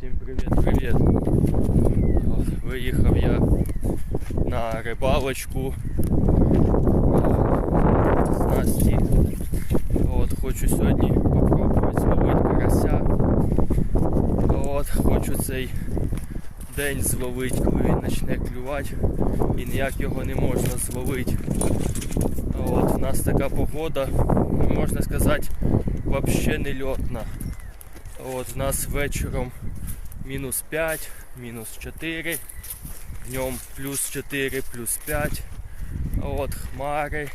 Всім привіт-привіт. Виїхав я на рибалочку з Насті. От, хочу сьогодні попробувати зловити карася. От, хочу цей день зловити, коли він почне клювати і ніяк його не можна зловити. От, у нас така погода, можна сказати, взагалі не льотна. От, у нас вечором мінус 5, мінус 4, днем плюс 4, плюс 5. От, хмари.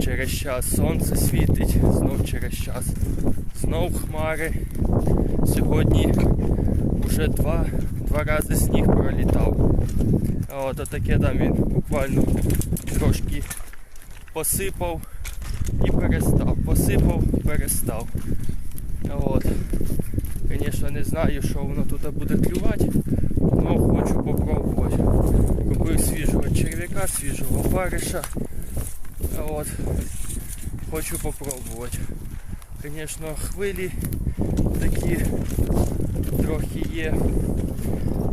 Через час сонце світить, знов через час знов хмари. Сьогодні вже два, два рази сніг пролітав. От, отаке там він буквально трошки посипав і перестав. Посипав, перестав. От. Звісно, не знаю, що воно тут буде клювати, але хочу попробувати. Купив свіжого черв'яка, свіжого бариша. От. Хочу попробувати. Звісно, хвилі такі трохи є.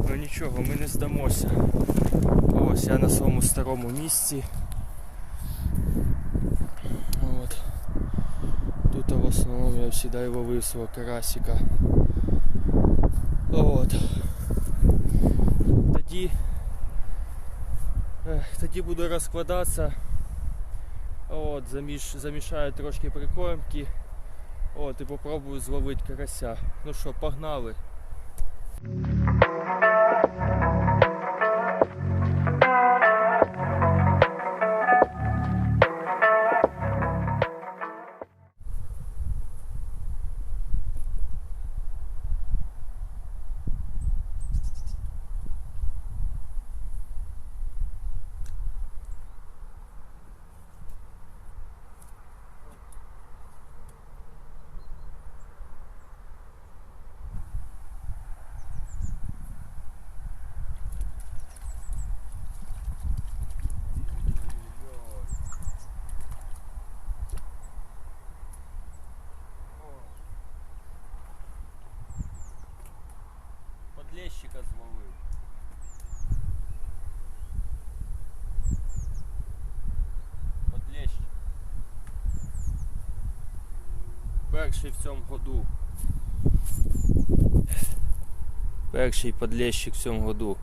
Ну нічого, ми не здамося. Ось я на своєму старому місці. От. Тут в основному я завжди ловив свого карасика. От. Тоді, тоді буду розкладатися. От, заміш, замішаю трошки прикормки. От, і попробую зловити карася. Ну що, погнали. Перший в цьому году. Перший подлещик в цьому году.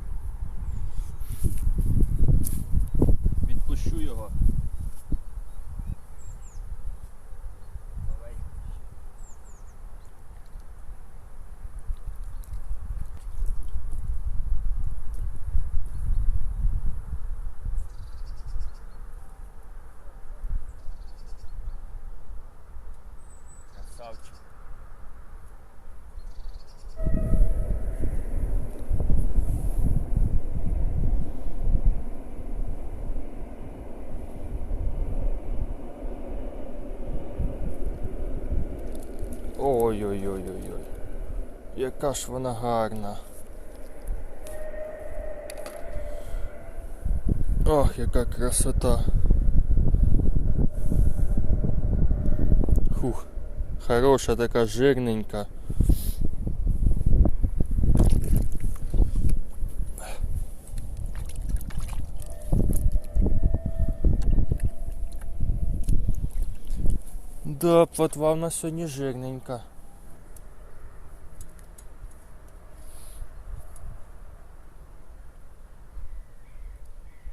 Ой-ой-ой-ой-ой. Яка ж вона гарна. Ох, яка красота. Фух, хороша така жирненька. Да, плотва у нас сьогодні жирненька.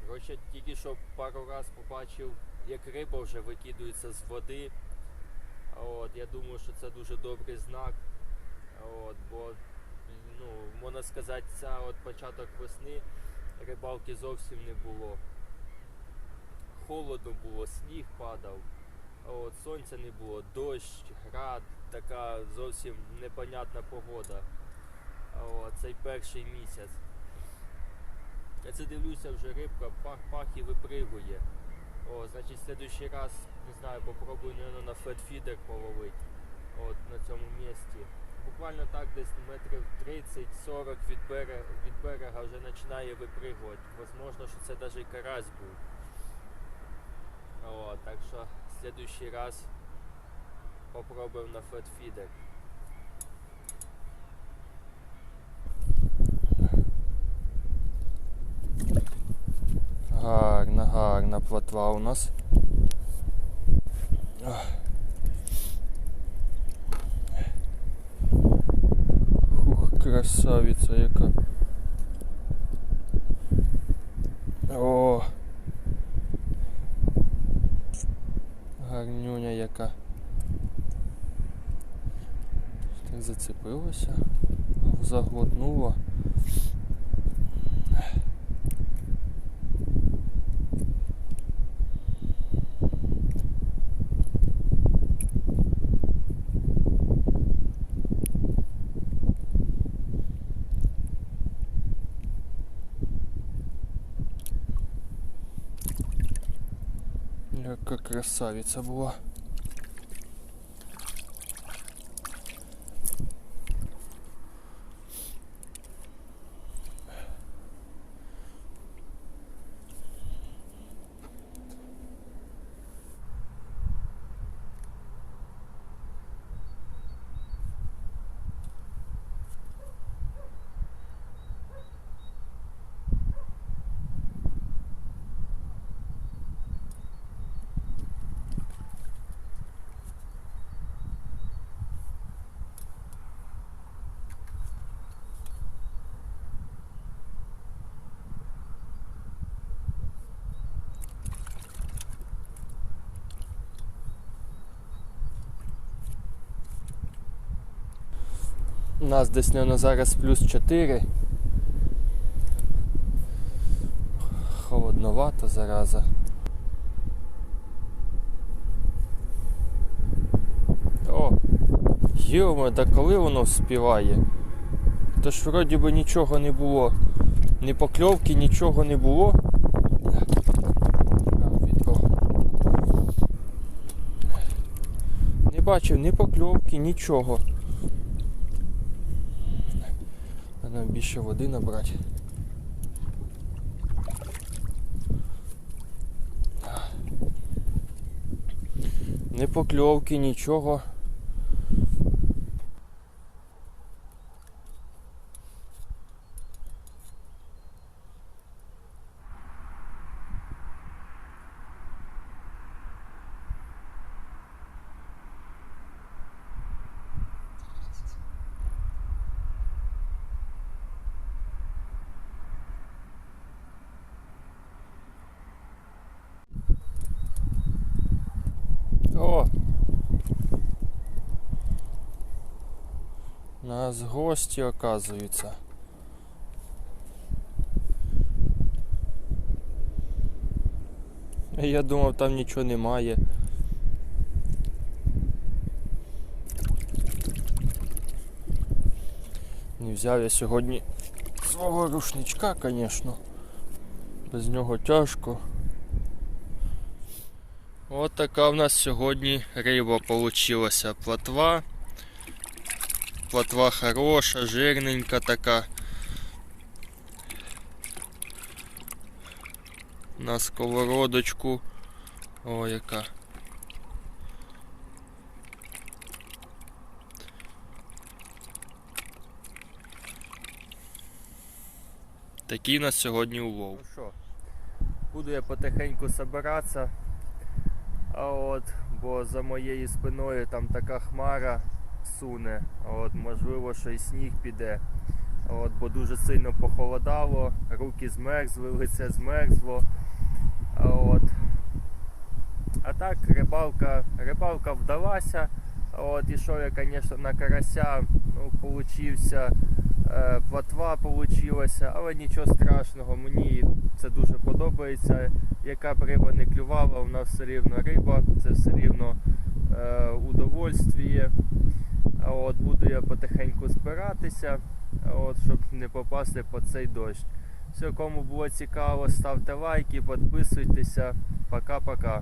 Коротше, тільки що пару раз побачив, як риба вже викидується з води. От, я думаю, що це дуже добрий знак. От, бо, ну, можна сказати, це от початок весни рибалки зовсім не було. Холодно було, сніг падав, от, сонця не було, дощ, град, така зовсім непонятна погода. От, цей перший місяць. Я це дивлюся вже рибка, пах-пах і випригує. О, значить, в следующий раз, не знаю, попробую, наверное, на флетфідер половити. От на цьому місці. Буквально так десь метрів 30-40 від берега, від берега вже починає випригувати. Возможно, що це навіть карась був. О, так що следующий раз попробуем на флетфидер Гарна, гарна платва у нас. Фух, красавица яка. О! Гарнюня яка. Так зацепилося, заглотнуло. Яка красавиця була. У нас десь наверно, зараз плюс 4. Холодновато зараза. О! Йома, да коли воно співає? То ж вроді би нічого не було. Ні покльовки, нічого не було. Не бачив ні покльовки, нічого. Треба більше води набрати. Не покльовки, нічого. О! У Нас гості оказуються. Я думав, там нічого немає. Не взяв я сьогодні свого рушничка, звісно. Без нього тяжко. От така в нас сьогодні риба получилася. Платва. Платва хороша, жирненька така. На сковородочку. О, яка. Такий у нас сьогодні улов. Ну що, буду я потихеньку збиратися. А от, бо за моєю спиною там така хмара суне. От, можливо, що і сніг піде. От, бо дуже сильно похолодало, руки змерзли, лице змерзло. От. А так, рибалка, рибалка вдалася. От, ішов я, звісно, на карася, ну, получився, е, платва получилася, але нічого страшного, мені це дуже подобається яка б риба не клювала, у нас все рівно риба, це все рівно е, удовольствіє. От буду я потихеньку збиратися, от, щоб не попасти по цей дощ. Все, кому було цікаво, ставте лайки, підписуйтеся. Пока-пока.